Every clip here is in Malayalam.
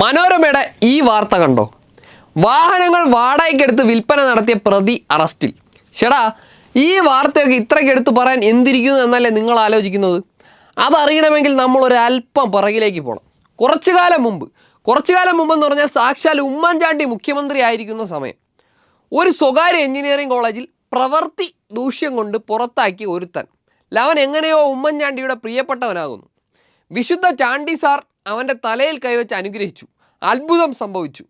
മനോരമയുടെ ഈ വാർത്ത കണ്ടോ? വാഹനങ്ങൾ വാടകയ്ക്കെടുത്ത് വിൽപ്പന നടത്തിയ പ്രതി അറസ്റ്റിൽ. ചേടാ ഈ വാർത്തയൊക്കെ ഇത്രയ്ക്ക് എടുത്ത് പറയാൻ എന്തിരിക്കുന്നു എന്നല്ലേ നിങ്ങൾ ആലോചിക്കുന്നത്? അതറിയണമെങ്കിൽ നമ്മൾ ഒരു അല്പം പുറകിലേക്ക് പോകണം കുറച്ചു കാലം മുമ്പ് കുറച്ചു കാലം മുമ്പെന്ന് പറഞ്ഞാൽ സാക്ഷാൽ ഉമ്മൻചാണ്ടി മുഖ്യമന്ത്രി ആയിരിക്കുന്ന സമയം. ഒരു സ്വകാര്യ എഞ്ചിനീയറിംഗ് കോളേജിൽ പ്രവൃത്തി ദൂഷ്യം കൊണ്ട് പുറത്താക്കി ഒരുത്തൻ. ലവൻ എങ്ങനെയോ ഉമ്മൻചാണ്ടിയുടെ പ്രിയപ്പെട്ടവനാകുന്നു. വിശുദ്ധ ചാണ്ടി സാർ അവന്റെ തലയിൽ കൈവച്ച് അനുഗ്രഹിച്ചു. അത്ഭുതം സംഭവിച്ചു.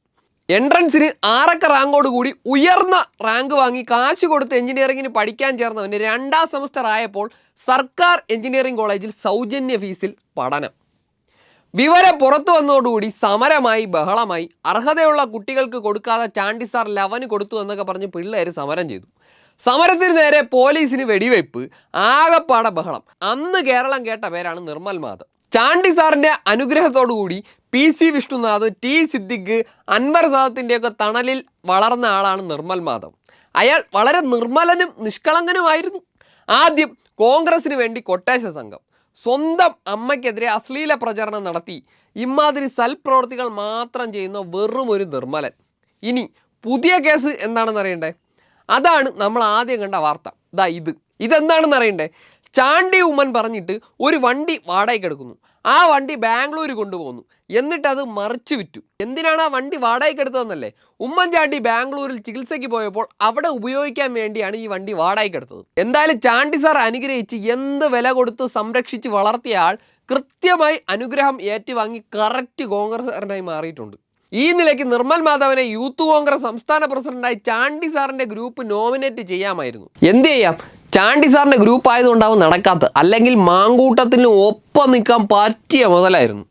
എൻട്രൻസിന് ആറക്ക റാങ്കോട് കൂടി ഉയർന്ന റാങ്ക് വാങ്ങി കാശ് കൊടുത്ത് എഞ്ചിനീയറിംഗിന് പഠിക്കാൻ ചേർന്നവന് രണ്ടാം സെമസ്റ്റർ ആയപ്പോൾ സർക്കാർ എഞ്ചിനീയറിംഗ് കോളേജിൽ സൗജന്യ ഫീസിൽ പഠനം. വിവരം പുറത്തു വന്നതോടുകൂടി സമരമായി ബഹളമായി. അർഹതയുള്ള കുട്ടികൾക്ക് കൊടുക്കാതെ ചാണ്ടി സാർ ലവന് കൊടുത്തു എന്നൊക്കെ പറഞ്ഞ് പിള്ളേർ സമരം ചെയ്തു. സമരത്തിന് നേരെ പോലീസിന് വെടിവയ്പ് ആകപ്പാടെ ബഹളം. അന്ന് കേരളം കേട്ട പേരാണ് നിർമ്മൽ മാധവ്. ചാണ്ടി സാറിന്റെ അനുഗ്രഹത്തോടുകൂടി P C Vishnunath T Siddique Anwar സാദത്തിന്റെയൊക്കെ തണലിൽ വളർന്ന ആളാണ് നിർമ്മൽ മാധവ്. അയാൾ വളരെ നിർമ്മലനും നിഷ്കളങ്കനുമായിരുന്നു. ആദ്യം കോൺഗ്രസിന് വേണ്ടി കൊട്ടേശ സംഘം സ്വന്തം അമ്മയ്ക്കെതിരെ അശ്ലീല പ്രചരണം നടത്തി. ഇമാതിരി സൽപ്രവർത്തികൾ മാത്രം ചെയ്യുന്ന വെറും ഒരു നിർമ്മലൻ. ഇനി പുതിയ കേസ് എന്താണെന്ന് അറിയണ്ടേ അതാണ് നമ്മൾ ആദ്യം കണ്ട വാർത്ത. ദാ ഇത്. ഇതെന്താണെന്ന് അറിയണ്ടേ ചാണ്ടി ഉമ്മൻ പറഞ്ഞിട്ട് ഒരു വണ്ടി വാടകയ്ക്ക് എടുക്കുന്നു. ആ വണ്ടി ബാംഗ്ലൂർ കൊണ്ടുപോകുന്നു. എന്നിട്ട് അത് മറിച്ചു വിറ്റു. എന്തിനാണ് ആ വണ്ടി വാടകയ്ക്ക് എടുത്തതെന്നല്ലേ? ഉമ്മൻചാണ്ടി ബാംഗ്ലൂരിൽ ചികിത്സയ്ക്ക് പോയപ്പോൾ അവിടെ ഉപയോഗിക്കാൻ വേണ്ടിയാണ് ഈ വണ്ടി വാടകയ്ക്ക് എടുത്തത്. എന്തായാലും ചാണ്ടി സാർ അനുഗ്രഹിച്ച് എന്ത് വില കൊടുത്ത് സംരക്ഷിച്ച് വളർത്തിയ ആൾ കൃത്യമായി അനുഗ്രഹം ഏറ്റുവാങ്ങി കറക്റ്റ് കോൺഗ്രസ്സുകാരനായി മാറിയിട്ടുണ്ട്. ഈ നിലയ്ക്ക് നിർമ്മൽ മാധവനെ യൂത്ത് കോൺഗ്രസ് സംസ്ഥാന പ്രസിഡന്റായി ചാണ്ടി സാറിന്റെ ഗ്രൂപ്പ് നോമിനേറ്റ് ചെയ്യാമായിരുന്നു. എന്ത് ചെയ്യാം? ചാണ്ടി സാറിന്റെ ഗ്രൂപ്പ് ആയതുകൊണ്ടാവും നടക്കാത്തത്. അല്ലെങ്കിൽ മാങ്കൂട്ടത്തിന് ഒപ്പം നിൽക്കാൻ പറ്റിയ മുതലായിരുന്നു.